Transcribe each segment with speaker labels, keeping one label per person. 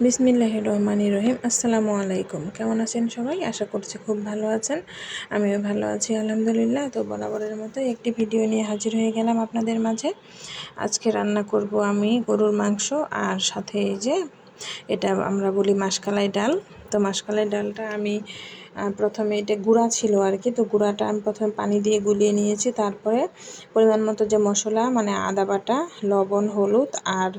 Speaker 1: বিসমিল্লাহ রহমানি রহিম আসসালামু আলাইকুম। কেমন আছেন সবাই? আশা করছি খুব ভালো আছেন। আমিও ভালো আছি, আলহামদুলিল্লাহ। তো বরাবরের মতো একটি ভিডিও নিয়ে হাজির হয়ে গেলাম আপনাদের মাঝে। আজকে রান্না করব আমি গরুর মাংস আর সাথে এই যে, এটা আমরা বলি মাসকালাই ডাল। তো মাসকালাই ডালটা আমি প্রথমে এটা গুঁড়া ছিল আর কি। তো গুঁড়াটা আমি প্রথমে পানি দিয়ে গুলিয়ে নিয়েছি। তারপরে পরিমাণ মতো যে মশলা মানে আদা বাটা, লবণ, হলুদ আর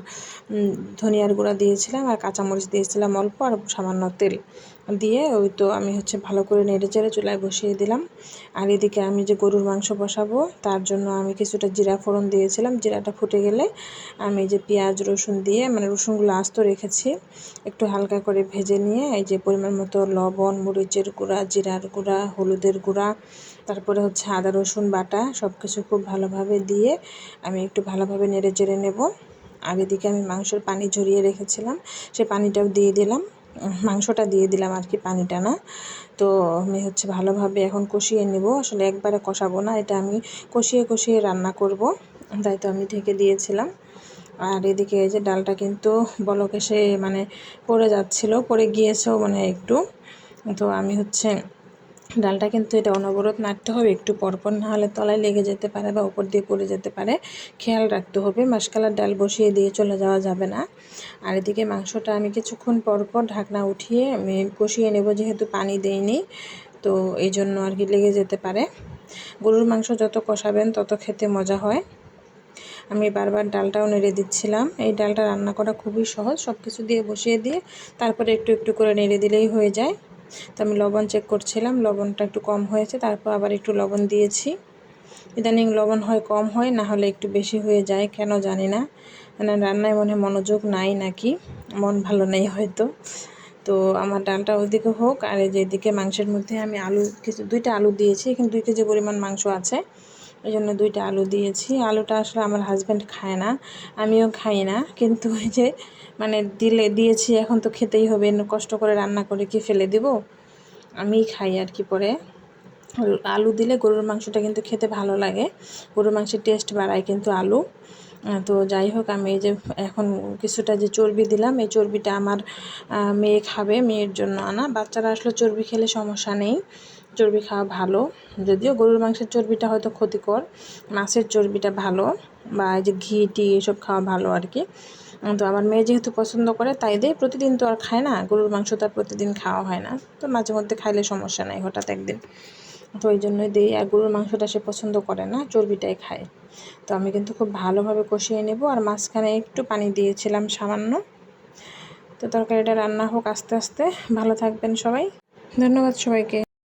Speaker 1: ধনিয়ার গুঁড়া দিয়েছিলাম আর কাঁচামরিচ দিয়েছিলাম অল্প আর সামান্য তেল। দিয়ে ওই তো আমি হচ্ছে ভালো করে নেড়ে চেড়ে চুলায় বসিয়ে দিলাম। আর এদিকে আমি যে গরুর মাংস বসাবো, তার জন্য আমি কিছুটা জিরা ফোড়ন দিয়েছিলাম। জিরাটা ফুটে গেলে আমি যে পেঁয়াজ, রসুন দিয়ে মানে রসুনগুলো আস্ত রেখেছি, একটু হালকা করে ভেজে নিয়ে এই যে পরিমাণ মতো লবণ, মরিচের গুঁড়া, জিরার গুঁড়া, হলুদের গুঁড়া, তারপরে হচ্ছে আদা, রসুন বাটা সব কিছু খুব ভালোভাবে দিয়ে আমি একটু ভালোভাবে নেড়ে চেড়ে নেব। আর এদিকে আমি মাংসের পানি ঝরিয়ে রেখেছিলাম, সে পানিটাও দিয়ে দিলাম। মাংসটা দিয়ে দিলাম আর কি পানিটা না। তো আমি হচ্ছে ভালোভাবে এখন কষিয়ে নেব। আসলে একবারে কষাবো না, এটা আমি কষিয়ে কষিয়ে রান্না করব, তাই তো আমি ঢেকে দিয়েছিলাম। আর এদিকে এই যে ডালটা কিন্তু বলক এসে মানে পড়ে যাচ্ছিল, পড়ে গিয়েছেও মানে একটু। তো আমি হচ্ছে ডালটা কিন্তু এটা অনবরত নাড়তে হবে, একটু পরপর না হলে তলায় লেগে যেতে পারে বা উপর দিয়ে পড়ে যেতে পারে। খেয়াল রাখতে হবে, মাসকালার ডাল বসিয়ে দিয়ে চলে যাওয়া যাবে না। আর এদিকে মাংসটা আমি কিছুক্ষণ পরপর ঢাকনা উঠিয়ে আমি কষিয়ে নেব, যেহেতু পানি দেইনি, তো এই জন্য আর কি লেগে যেতে পারে। গরুর মাংস যত কষাবেন তত খেতে মজা হয়। আমি বারবার ডালটাও নেড়ে দিচ্ছিলাম। এই ডালটা রান্না করা খুবই সহজ সব কিছু দিয়ে বসিয়ে দিয়ে তারপরে একটু একটু করে নেড়ে দিলেই হয়ে যায়। তো আমি লবণ চেক করছিলাম, লবণটা একটু কম হয়েছে, তারপর আবার একটু লবণ দিয়েছি। ইদানিং লবণ হয় কম হয়, না হলে একটু বেশি হয়ে যায়, কেন জানি না। মানে রান্নায় মনে মনোযোগ নাই নাকি, মন ভালো নেই হয়তো। তো আমার ডালটা ওইদিকে হোক, আর এই মাংসের মধ্যে আমি আলু, কিছু দুইটা আলু দিয়েছি এখানে দুই কেজি পরিমাণ মাংস আছে। ওই জন্য দুইটা আলু দিয়েছি। আলুটা আসলে আমার হাজব্যান্ড খায় না, আমিও খাই না। কিন্তু ওই যে মানে দিলে, দিয়েছি, এখন তো খেতেই হবে কষ্ট করে রান্না করে কি ফেলে দিব? আমি খাই আর কি পরে। আলু দিলে গরুর মাংসটা কিন্তু খেতে ভালো লাগে। গরুর মাংসের টেস্ট বাড়ায় কিন্তু আলু। তো যাই হোক, আমি এই যে, এখন কিছুটা যে চর্বি দিলাম, এই চর্বিটা আমার মেয়ে খাবে, মেয়ের জন্য আনা। বাচ্চারা আসলে চর্বি খেলে সমস্যা নেই। চর্বি খাওয়া ভালো। যদিও গরুর মাংসের চর্বিটা হয়তো ক্ষতিকর, মাছের চর্বিটা ভালো বা এই যে ঘি, টি এসব খাওয়া ভালো আর কি তো আমার মেয়ে যেহেতু পছন্দ করে, তাই দিয়ে প্রতিদিন তো আর খায় না, গরুর মাংস তো আর প্রতিদিন খাওয়া হয় না। তো মাঝে মধ্যে খাইলে সমস্যা নাই হঠাৎ একদিন। তো ওই জন্যই দিই, আর গরুর মাংসটা সে পছন্দ করে না, চর্বিটাই খায়। তো আমি কিন্তু খুব ভালোভাবে কষিয়ে নেব, আর মাঝখানে একটু পানি দিয়েছিলাম সামান্য। তো তরকারিটা রান্না হোক আস্তে আস্তে। ভালো থাকবেন সবাই। ধন্যবাদ সবাইকে।